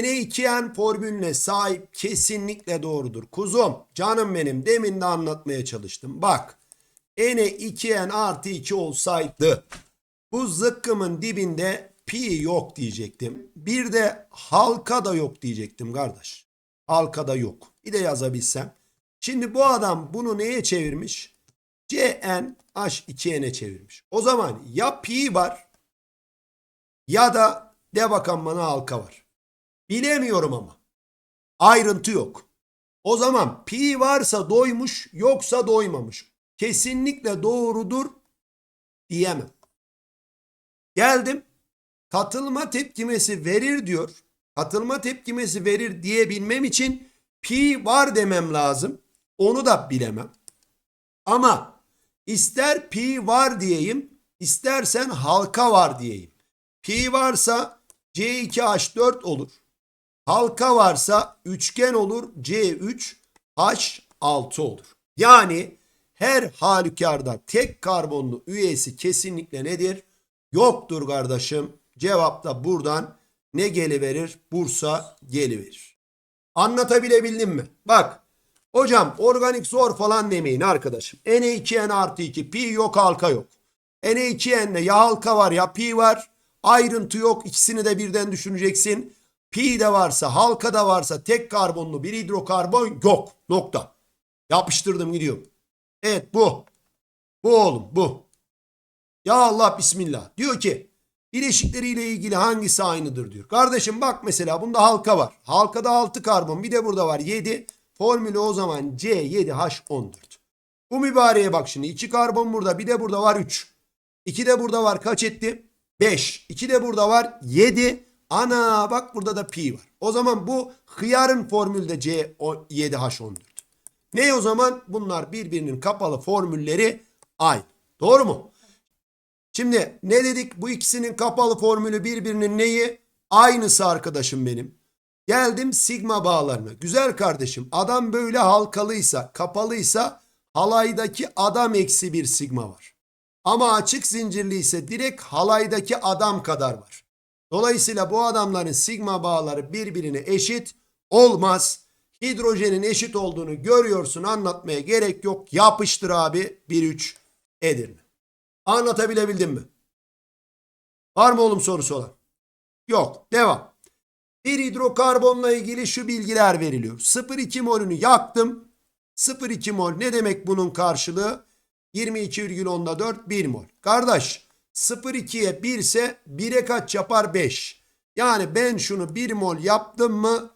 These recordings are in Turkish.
Ne2N formülüne sahip kesinlikle doğrudur. Kuzum, canım benim demin de anlatmaya çalıştım. Bak, Ne2N artı 2 olsaydı bu zıkkımın dibinde pi yok diyecektim. Bir de halka da yok diyecektim kardeş. Halka da yok. Bir de yazabilsem. Şimdi bu adam bunu neye çevirmiş? Cn H2n'e çevirmiş. O zaman ya pi var ya da de bakan bana halka var. Bilemiyorum ama. Ayrıntı yok. O zaman pi varsa doymuş yoksa doymamış. Kesinlikle doğrudur diyemem. Geldim. Katılma tepkimesi verir diyor. Katılma tepkimesi verir diyebilmem için pi var demem lazım. Onu da bilemem. Ama ister pi var diyeyim, istersen halka var diyeyim. Pi varsa C2H4 olur. Halka varsa üçgen olur C3 H6 olur. Yani her halükarda tek karbonlu üyesi kesinlikle nedir? Yoktur kardeşim. Cevap da buradan ne geliverir? Bursa geliverir. Anlatabilebildim mi? Bak hocam organik zor falan demeyin arkadaşım. Ne2N artı 2 pi yok halka yok. Ne2N'de ya halka var ya pi var. Ayrıntı yok. İkisini de birden düşüneceksin. Pi de varsa halka da varsa tek karbonlu bir hidrokarbon yok. Nokta. Yapıştırdım gidiyorum. Evet bu. Bu oğlum bu. Ya Allah bismillah. Diyor ki bileşikleriyle ilgili hangisi aynıdır diyor. Kardeşim bak mesela bunda halka var. Halkada 6 karbon bir de burada var 7. Formülü o zaman C7H14. Bu mübareğe bak şimdi 2 karbon burada bir de burada var 3. 2 de burada var kaç etti? 5. 2 de burada var 7. Ana bak burada da pi var. O zaman bu hıyarın formülde C7H14. Ne o zaman? Bunlar birbirinin kapalı formülleri aynı. Doğru mu? Şimdi ne dedik? Bu ikisinin kapalı formülü birbirinin neyi? Aynısı arkadaşım benim. Geldim sigma bağlarına. Güzel kardeşim adam böyle halkalıysa, kapalıysa halaydaki adam eksi bir sigma var. Ama açık zincirli ise direkt halaydaki adam kadar var. Dolayısıyla bu adamların sigma bağları birbirine eşit olmaz. Hidrojenin eşit olduğunu görüyorsun anlatmaya gerek yok. Yapıştır abi 1-3 Edirne. Anlatabilebildim mi? Var mı oğlum sorusu olan? Yok. Devam. Bir hidrokarbonla ilgili şu bilgiler veriliyor. 0,2 molünü yaktım. 0,2 mol ne demek bunun karşılığı? 22,10'da 4 1 mol. Kardeş 0,2'ye 1 ise 1'e kaç yapar? 5. Yani ben şunu 1 mol yaptım mı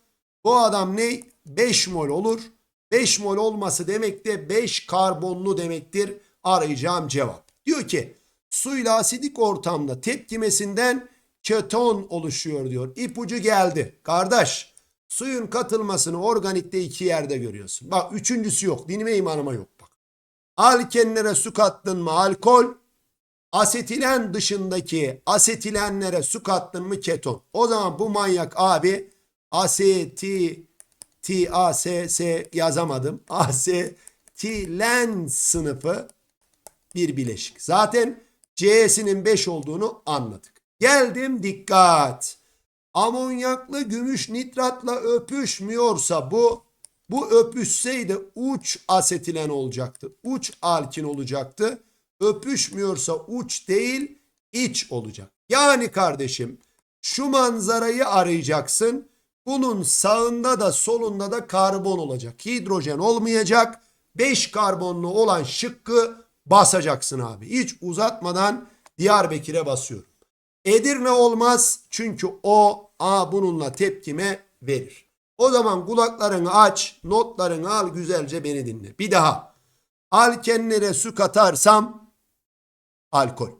bu adam ne? 5 mol olur. 5 mol olması demek de 5 karbonlu demektir. Arayacağım cevap. Diyor ki suyla asidik ortamda tepkimesinden keton oluşuyor diyor. İpucu geldi. Kardeş suyun katılmasını organikte iki yerde görüyorsun. Bak üçüncüsü yok. Dinime imanıma yok bak. Alkenlere su kattın mı alkol? Asetilen dışındaki asetilenlere su kattın mı keton. O zaman bu manyak abi aseti T A S S yazamadım. Asetilen sınıfı bir bileşik. Zaten C'sinin 5 olduğunu anladık. Geldim dikkat. Amonyaklı gümüş nitratla öpüşmüyorsa bu bu öpüşseydi uç asetilen olacaktı. Uç alkin olacaktı. Öpüşmüyorsa uç değil iç olacak. Yani kardeşim şu manzarayı arayacaksın. Bunun sağında da solunda da karbon olacak. Hidrojen olmayacak. 5 karbonlu olan şıkkı basacaksın abi. Hiç uzatmadan Diyarbakır'a basıyorum. Edirne olmaz çünkü o A bununla tepkime verir. O zaman kulaklarını aç, notlarını al güzelce beni dinle. Bir daha. Alkenlere su katarsam alkol.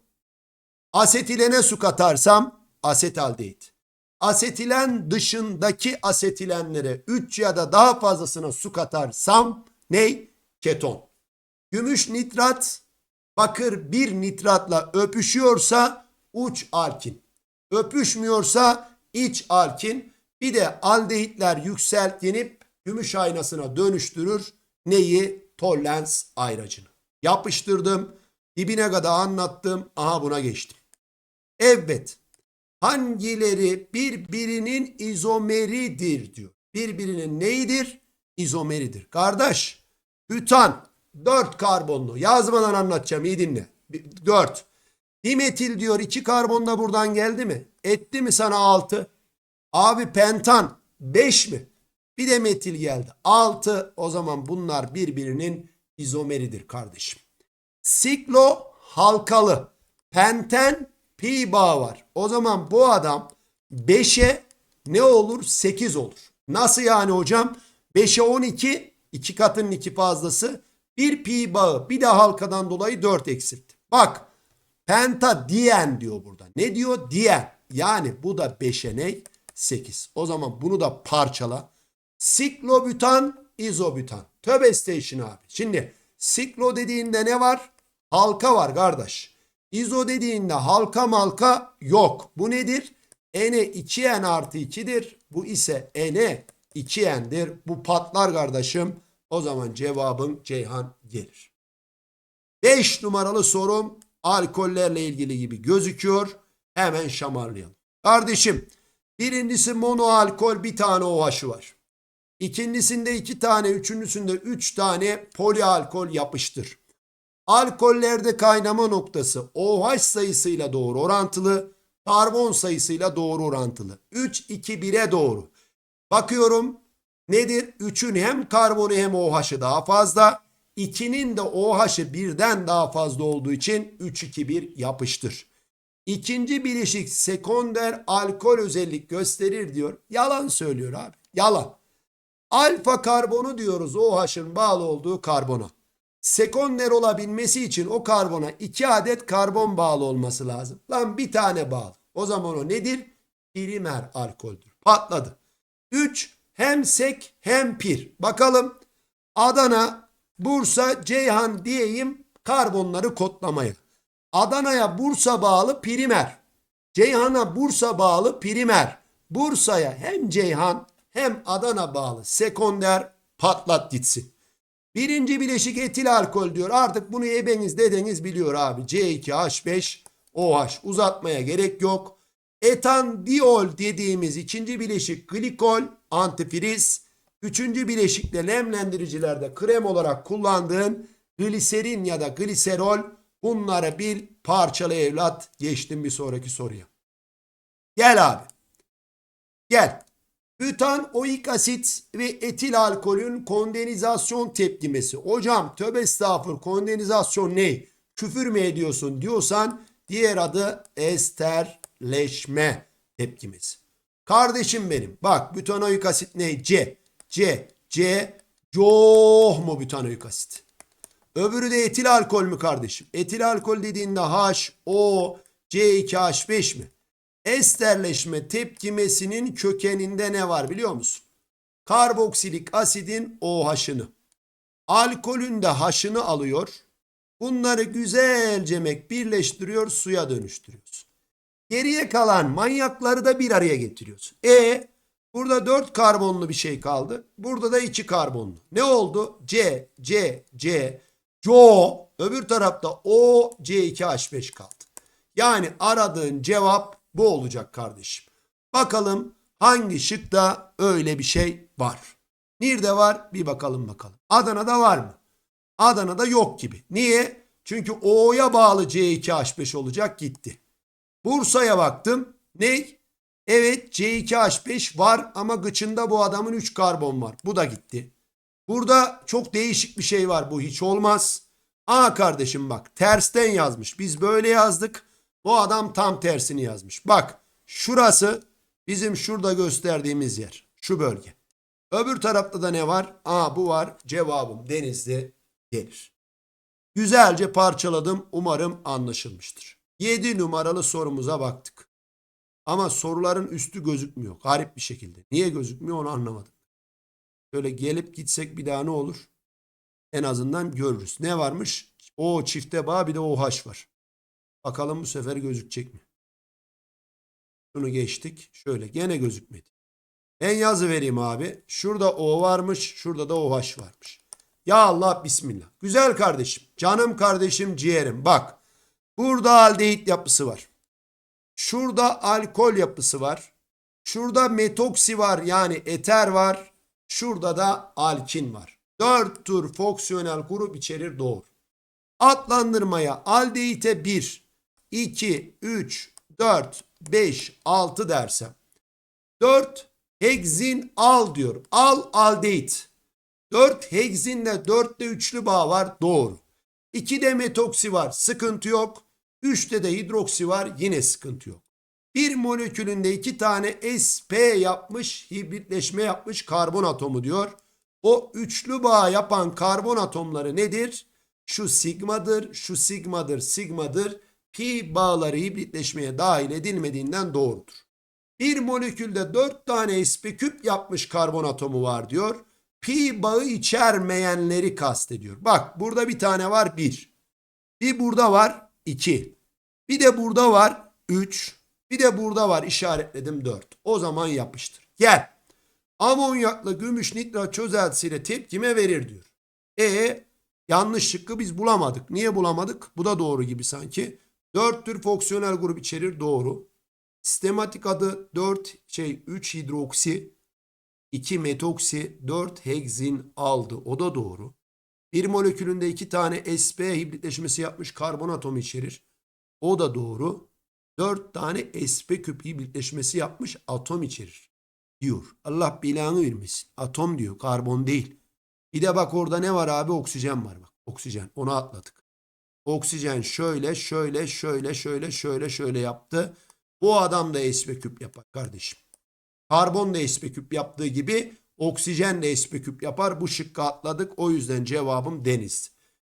Asetilene su katarsam asetaldehit. Asetilen dışındaki asetilenlere 3 ya da daha fazlasına su katarsam ney? Keton. Gümüş nitrat bakır bir nitratla öpüşüyorsa uç alkin. Öpüşmüyorsa iç alkin. Bir de aldehitler yükseltlenip gümüş aynasına dönüştürür. Neyi? Tollens ayracını. Yapıştırdım. Dibine kadar anlattım. Aha buna geçtim. Evet. hangileri birbirinin izomeridir diyor. Birbirinin neyidir? İzomeridir. Kardeş, bütan 4 karbonlu. Yazmadan anlatacağım iyi dinle. 4. Dimetil diyor 2 karbon da buradan geldi mi? Etti mi sana 6? Abi pentan 5 mi? Bir de metil geldi. 6 o zaman bunlar birbirinin izomeridir kardeşim. Siklo halkalı. Penten pi bağı var. O zaman bu adam 5'e ne olur? 8 olur. Nasıl yani hocam? 5'e 12 2 katının 2 fazlası. Bir pi bağı bir de halkadan dolayı 4 eksiltti. Bak penta diyen diyor burada. Ne diyor? Diyen. Yani bu da 5'e ne? 8. O zaman bunu da parçala. Siklobütan, izobütan. Töbe station abi. Şimdi siklo dediğinde ne var? Halka var kardeş. İzo dediğinde halka malka yok. Bu nedir? N'e 2N artı 2'dir. Bu ise N'e 2N'dir. Bu patlar kardeşim. O zaman cevabın Ceyhan gelir. 5 numaralı sorum alkollerle ilgili gibi gözüküyor. Hemen şamarlayalım. Kardeşim birincisi monoalkol bir tane OH'ı var. İkincisinde iki tane, üçüncüsünde üç tane polialkol yapıştır. Alkollerde kaynama noktası OH sayısıyla doğru orantılı, karbon sayısıyla doğru orantılı. 3, 2, 1'e doğru. Bakıyorum nedir? 3'ün hem karbonu hem OH'ı daha fazla. 2'nin de OH'ı birden daha fazla olduğu için 3, 2, 1 yapıştır. İkinci bileşik sekonder alkol özellik gösterir diyor. Yalan söylüyor abi. Yalan. Alfa karbonu diyoruz OH'ın bağlı olduğu karbona. Sekonder olabilmesi için o karbona iki adet karbon bağlı olması lazım. Lan bir tane bağlı. O zaman o nedir? Primer alkoldür. Patladı. 3. Hem sek hem pir. Bakalım Adana, Bursa, Ceyhan diyeyim karbonları kodlamaya. Adana'ya Bursa bağlı primer. Ceyhan'a Bursa bağlı primer. Bursa'ya hem Ceyhan hem Adana bağlı sekonder patlat gitsin. Birinci bileşik etil alkol diyor. Artık bunu ebeniz dedeniz biliyor abi. C2H5 OH uzatmaya gerek yok. Etan diol dediğimiz ikinci bileşik glikol antifriz. Üçüncü bileşikle nemlendiricilerde krem olarak kullandığın gliserin ya da gliserol bunları bil parçalı evlat. Geçtim bir sonraki soruya. Gel abi. Gel. Bütan oik asit ve etil alkolün kondenizasyon tepkimesi. Hocam tövbe estağfur kondenizasyon ne? Küfür mü ediyorsun diyorsan diğer adı esterleşme tepkimesi. Kardeşim benim bak butanoik asit ne? C. C. C. Coh mu butanoik asit? Öbürü de etil alkol mü kardeşim? Etil alkol dediğinde H, O, C2H5 mi? Esterleşme tepkimesinin kökeninde ne var biliyor musun? Karboksilik asidin OH'ını. Alkolün de H'ını alıyor. Bunları güzelcemek birleştiriyor, suya dönüştürüyorsun. Geriye kalan manyakları da bir araya getiriyorsun. E burada 4 karbonlu bir şey kaldı. Burada da 2 karbonlu. Ne oldu? C, C, C, CO. Öbür tarafta O, C2H5 kaldı. Yani aradığın cevap bu olacak kardeşim. Bakalım hangi şıkta öyle bir şey var. Nerede var? Bir bakalım bakalım. Adana'da var mı? Adana'da yok gibi. Niye? Çünkü O'ya bağlı C2H5 olacak gitti. Bursa'ya baktım. Ne? Evet C2H5 var ama gıçında bu adamın 3 karbon var. Bu da gitti. Burada çok değişik bir şey var. Bu hiç olmaz. Aa kardeşim bak tersten yazmış. Biz böyle yazdık. Bu adam tam tersini yazmış. Bak şurası bizim şurada gösterdiğimiz yer. Şu bölge. Öbür tarafta da ne var? Aa bu var. Cevabım Denizli gelir. Güzelce parçaladım. Umarım anlaşılmıştır. 7 numaralı sorumuza baktık. Ama soruların üstü gözükmüyor. Garip bir şekilde. Niye gözükmüyor onu anlamadım. Şöyle gelip gitsek bir daha ne olur? En azından görürüz. Ne varmış? O çifte bağ bir de OH var. Bakalım bu sefer gözükecek mi? Şunu geçtik. Şöyle gene gözükmedi. En yazı vereyim abi. Şurada O varmış. Şurada da OH varmış. Ya Allah bismillah. Güzel kardeşim. Canım kardeşim ciğerim. Bak. Burada aldehit yapısı var. Şurada alkol yapısı var. Şurada metoksi var yani eter var. Şurada da alkin var. 4 tür fonksiyonel grup içerir doğru. Adlandırmaya aldehite 1, 2, 3, 4, 5, 6 dersem. 4 heksin al diyor. Al aldehit. 4 heksinle 4'te üçlü bağ var doğru. 2'de metoksi var sıkıntı yok. 3'te de hidroksi var yine sıkıntı yok. Bir molekülünde iki tane sp yapmış, hibritleşme yapmış karbon atomu diyor. O üçlü bağ yapan karbon atomları nedir? Şu sigmadır, şu sigmadır, sigmadır. Pi bağları hibritleşmeye dahil edilmediğinden doğrudur. Bir molekülde 4 tane sp küp yapmış karbon atomu var diyor. Pi bağı içermeyenleri kastediyor. Bak burada bir tane var 1. Bir burada var 2. Bir de burada var 3. Bir de burada var işaretledim 4. O zaman yapıştır. Gel. Amonyakla gümüş nitrat çözeltisiyle tepkime verir diyor. E yanlış şıkkı biz bulamadık. Niye bulamadık? Bu da doğru gibi sanki. 4 tür fonksiyonel grup içerir doğru. Sistematik adı 4 şey 3 hidroksi 2 metoksi 4 heksin aldı. O da doğru. Bir molekülünde iki tane sp hibritleşmesi yapmış karbon atomu içerir. O da doğru. 4 tane sp küp hibritleşmesi yapmış atom içerir. Diyor. Allah belanı vermesin. Atom diyor. Karbon değil. Bir de bak orada ne var abi? Oksijen var bak. Oksijen. Onu atladık. Oksijen şöyle şöyle şöyle şöyle şöyle şöyle yaptı. Bu adam da sp küp yapar kardeşim. Karbon da sp küp yaptığı gibi oksijen de sp küp yapar. Bu şıkkı atladık. O yüzden cevabım deniz.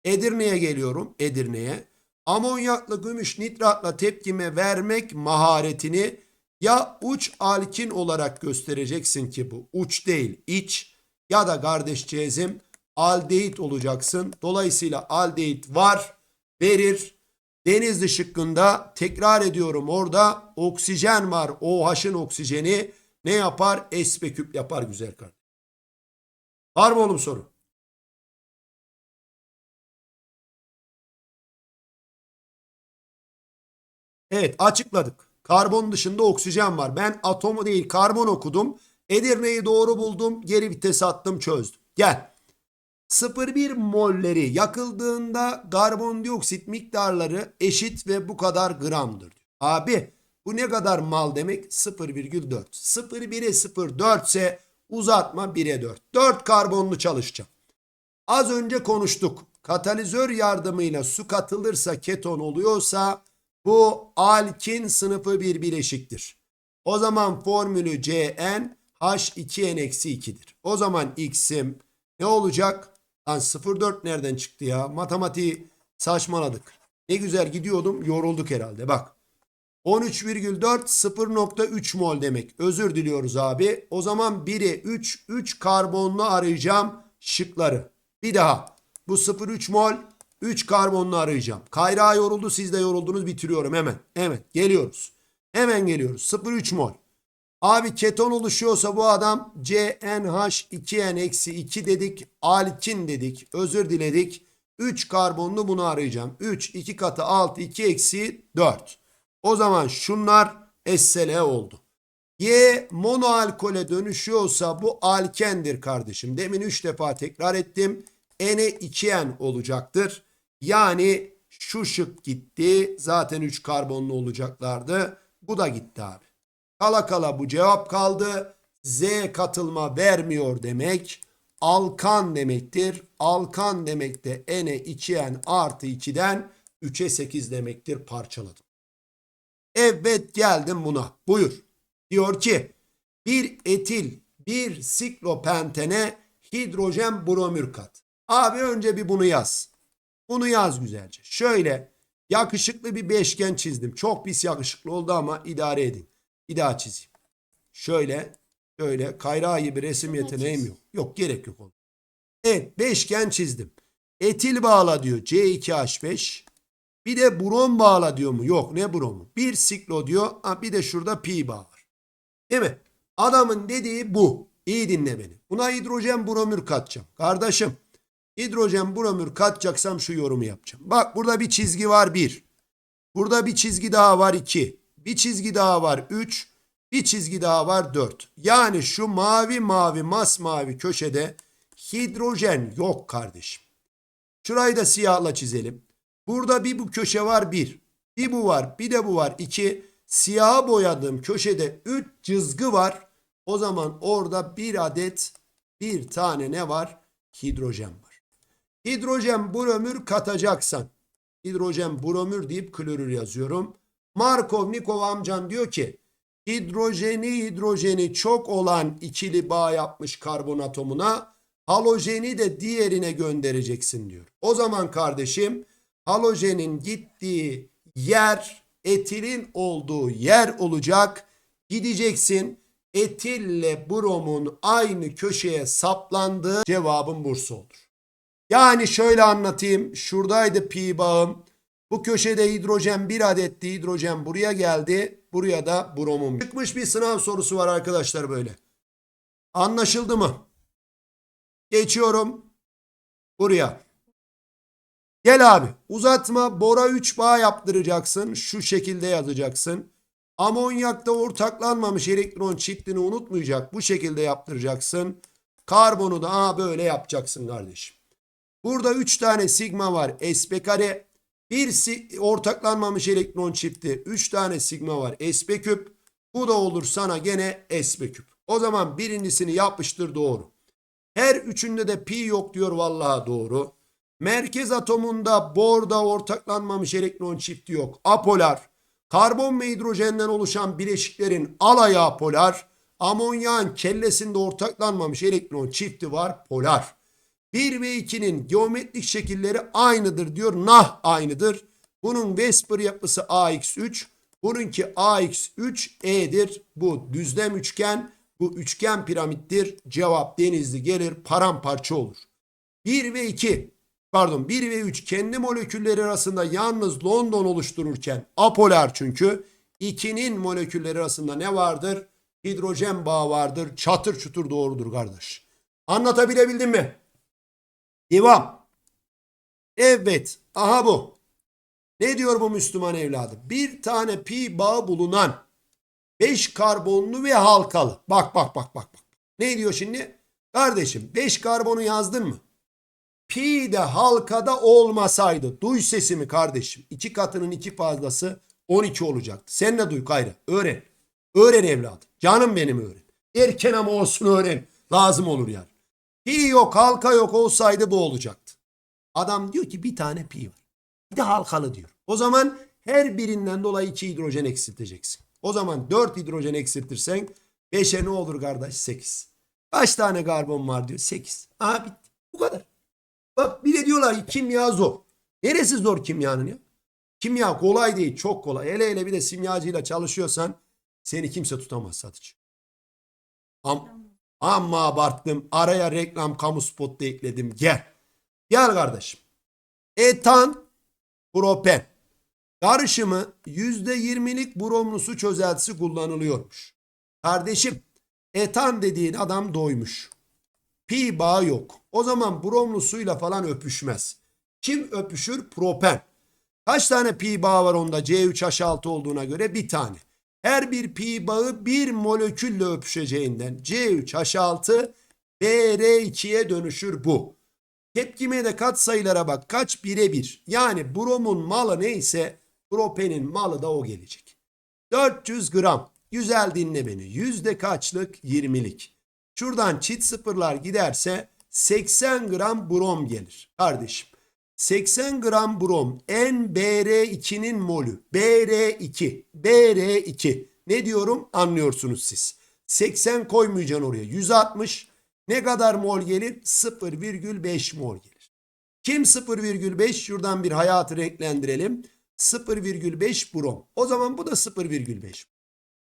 Edirne'ye geliyorum. Edirne'ye. Amonyaklı gümüş nitratla tepkime vermek maharetini ya uç alkin olarak göstereceksin ki bu uç değil iç ya da kardeş cezim aldehit olacaksın. Dolayısıyla aldehit var verir. Denizli şıkkında tekrar ediyorum orada oksijen var. OH'ın oksijeni ne yapar? sp küp yapar güzel kardeşim. Var mı oğlum soru? Evet açıkladık. Karbon dışında oksijen var. Ben atomu değil karbon okudum. Edirne'yi doğru buldum. Geri vites attım çözdüm. Gel. 0,1 molleri yakıldığında karbondioksit miktarları eşit ve bu kadar gramdır. Abi bu ne kadar mal demek? 0,4. 0,1'e 0,4 ise uzatma 1'e 4. 4 karbonlu çalışacağım. Az önce konuştuk. Katalizör yardımıyla su katılırsa keton oluyorsa bu alkin sınıfı bir bileşiktir. O zaman formülü Cn H2n-2'dir. O zaman x'im ne olacak? Lan 0,4 nereden çıktı ya? Matematiği saçmaladık. Ne güzel gidiyordum yorulduk herhalde bak. 13,4 0,3 mol demek. Özür diliyoruz abi. O zaman 1'e 3 3 karbonlu arayacağım şıkları. Bir daha. Bu 0,3 mol 3 karbonlu arayacağım. Kayra yoruldu siz de yoruldunuz bitiriyorum hemen. Hemen geliyoruz. Hemen geliyoruz. 0,3 mol. Abi keton oluşuyorsa bu adam CnH2n-2 dedik. Alkin dedik. Özür diledik. 3 karbonlu bunu arayacağım. 3 2 katı 6 2 eksi 4. O zaman şunlar SL oldu. Y monoalkole dönüşüyorsa bu alkendir kardeşim. Demin 3 defa tekrar ettim. N'e 2N olacaktır. Yani şu şık gitti. Zaten 3 karbonlu olacaklardı. Bu da gitti abi. Kala kala bu cevap kaldı. Z katılma vermiyor demek. Alkan demektir. Alkan demek de N'e 2N artı 2'den 3'e 8 demektir. Parçaladım. Evet geldim buna. Buyur. Diyor ki bir etil bir siklopentene hidrojen bromür kat. Abi önce bir bunu yaz. Bunu yaz güzelce. Şöyle yakışıklı bir beşgen çizdim. Çok pis yakışıklı oldu ama idare edin. Bir daha çizeyim. Şöyle şöyle kayrağı gibi resim yeteneğim yok. Yok gerek yok oğlum. Evet beşgen çizdim. Etil bağla diyor C2H5. Bir de brom bağla diyor mu? Yok ne bromu? Bir siklo diyor. Ha, bir de şurada pi bağ var. Değil mi? Adamın dediği bu. İyi dinle beni. Buna hidrojen bromür katacağım. Kardeşim hidrojen bromür katacaksam şu yorumu yapacağım. Bak burada bir çizgi var bir. Burada bir çizgi daha var iki. Bir çizgi daha var 3. Bir çizgi daha var 4. Yani şu mavi mavi masmavi köşede hidrojen yok kardeşim. Şurayı da siyahla çizelim. Burada bir bu köşe var 1. Bir bu var bir de bu var 2. Siyaha boyadığım köşede 3 çizgi var. O zaman orada bir adet bir tane ne var? Hidrojen var. Hidrojen bromür katacaksan hidrojen bromür deyip klorür yazıyorum. Markov Nikov amcan diyor ki hidrojeni hidrojeni çok olan ikili bağ yapmış karbon atomuna halojeni de diğerine göndereceksin diyor. O zaman kardeşim halojenin gittiği yer etilin olduğu yer olacak. Gideceksin etille bromun aynı köşeye saplandığı cevabın Bursa olur. Yani şöyle anlatayım. Şuradaydı pi bağım. Bu köşede hidrojen bir adetti. Hidrojen buraya geldi. Buraya da bromum. Çıkmış bir sınav sorusu var arkadaşlar böyle. Anlaşıldı mı? Geçiyorum. Buraya. Gel abi. Uzatma bora 3 bağ yaptıracaksın. Şu şekilde yazacaksın. Amonyakta ortaklanmamış elektron çiftini unutmayacak. Bu şekilde yaptıracaksın. Karbonu da aa böyle yapacaksın kardeşim. Burada 3 tane sigma var. Sp kare. Bir ortaklanmamış elektron çifti. 3 tane sigma var. Sp küp. Bu da olur sana gene Sp küp. O zaman birincisini yapıştır doğru. Her üçünde de pi yok diyor vallahi doğru. Merkez atomunda borda ortaklanmamış elektron çifti yok. Apolar. Karbon ve hidrojenden oluşan bileşiklerin alayı apolar. Amonyağın kellesinde ortaklanmamış elektron çifti var polar. 1 ve 2'nin geometrik şekilleri aynıdır diyor. Nah aynıdır. Bunun Vesper yapısı AX3. Bununki AX3E'dir. Bu düzlem üçgen. Bu üçgen piramittir. Cevap denizli gelir paramparça olur. 1 ve 2 pardon 1 ve 3 kendi molekülleri arasında yalnız London oluştururken apolar çünkü 2'nin molekülleri arasında ne vardır? Hidrojen bağı vardır. Çatır çutur doğrudur kardeş. Anlatabilebildim mi? Devam. Evet. Aha bu. Ne diyor bu Müslüman evladı? Bir tane pi bağı bulunan 5 karbonlu ve halkalı. Bak bak bak bak. bak. Ne diyor şimdi? Kardeşim 5 karbonu yazdın mı? Pi de halkada olmasaydı. Duy sesimi kardeşim. 2 katının 2 fazlası 12 olacaktı. Sen de duy gayrı. Öğren. Öğren evladım. Canım benim öğren. Erken ama olsun öğren. Lazım olur yani. Pi yok halka yok olsaydı bu olacaktı. Adam diyor ki bir tane pi var. Bir de halkalı diyor. O zaman her birinden dolayı 2 hidrojen eksilteceksin. O zaman 4 hidrojen eksiltirsen 5'e ne olur kardeş? 8. Kaç tane karbon var diyor? 8. Aha bitti. Bu kadar. Bak bir de diyorlar ki kimya zor. Neresi zor kimyanın ya? Kimya kolay değil çok kolay. Hele hele bir de simyacıyla çalışıyorsan seni kimse tutamaz satıcı. Am Amma abarttım. Araya reklam kamu spot da ekledim. Gel. Gel kardeşim. Etan propen. Karışımı %20'lik bromlu su çözeltisi kullanılıyormuş. Kardeşim etan dediğin adam doymuş. Pi bağı yok. O zaman bromlu suyla falan öpüşmez. Kim öpüşür? Propen. Kaç tane pi bağı var onda C3H6 olduğuna göre? Bir tane. Her bir pi bağı bir molekülle öpüşeceğinden C3H6 BR2'ye dönüşür bu. Tepkime de kat sayılara bak. Kaç? Bire bir. Yani bromun malı neyse propenin malı da o gelecek. 400 gram. Güzel dinle beni. Yüzde kaçlık? 20'lik. Şuradan çift sıfırlar giderse 80 gram brom gelir. Kardeşim 80 gram brom NBr2'nin molü. BR2. BR2. Ne diyorum anlıyorsunuz siz. 80 koymayacaksın oraya. 160 ne kadar mol gelir? 0,5 mol gelir. Kim 0,5? Şuradan bir hayatı renklendirelim. 0,5 brom. O zaman bu da 0,5.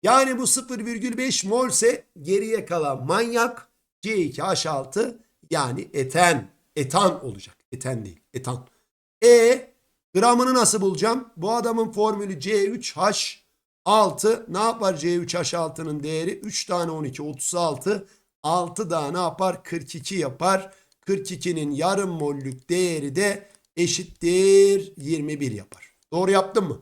Yani bu 0,5 molse geriye kalan manyak C2H6 yani eten. Etan olacak. Eten değil. Etan. E gramını nasıl bulacağım? Bu adamın formülü C3H6. Ne yapar C3H6'nın değeri? 3 tane 12 36. 6 daha ne yapar? 42 yapar. 42'nin yarım mollük değeri de eşittir 21 yapar. Doğru yaptım mı?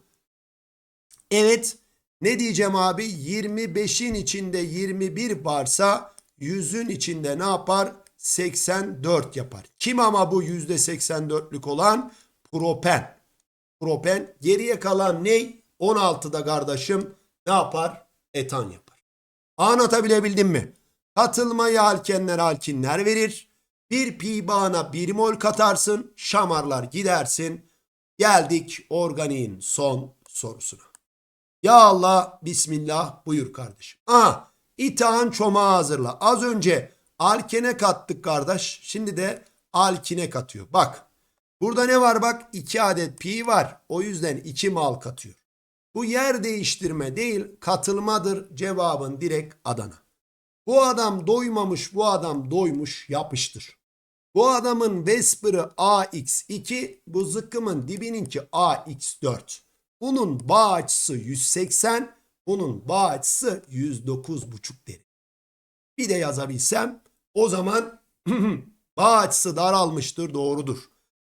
Evet. Ne diyeceğim abi? 25'in içinde 21 varsa 100'ün içinde ne yapar? 84 yapar. Kim ama bu %84'lük olan? Propen. Propen. Geriye kalan ne? 16'da kardeşim ne yapar? Etan yapar. Anlatabilebildim mi? Katılmayı alkenler alkinler verir. Bir pi bağına bir mol katarsın. Şamarlar gidersin. Geldik organiğin son sorusuna. Ya Allah bismillah buyur kardeşim. Aa İtağın çomağı hazırla. Az önce alkene kattık kardeş. Şimdi de alkine katıyor. Bak burada ne var bak 2 adet pi var. O yüzden 2 mal katıyor. Bu yer değiştirme değil katılmadır cevabın direkt Adana. Bu adam doymamış bu adam doymuş yapıştır. Bu adamın Vesper'ı AX2 bu zıkkımın dibininki AX4. Bunun bağ açısı 180 bunun bağ açısı 109,5 derim. Bir de yazabilsem o zaman bağ açısı daralmıştır doğrudur.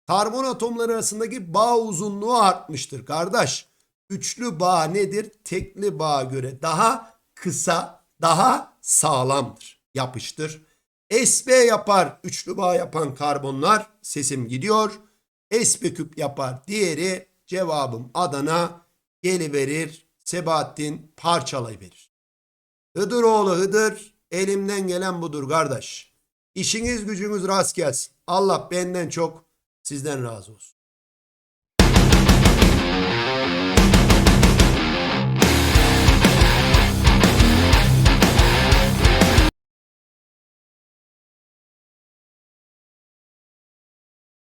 Karbon atomları arasındaki bağ uzunluğu artmıştır kardeş. Üçlü bağ nedir? Tekli bağa göre daha kısa, daha sağlamdır. Yapıştır. SB yapar üçlü bağ yapan karbonlar sesim gidiyor. SP küp yapar diğeri cevabım Adana geliverir. Sebahattin parçalayıverir. Hıdır oğlu Hıdır elimden gelen budur kardeş. İşiniz gücünüz rast gelsin. Allah benden çok sizden razı olsun.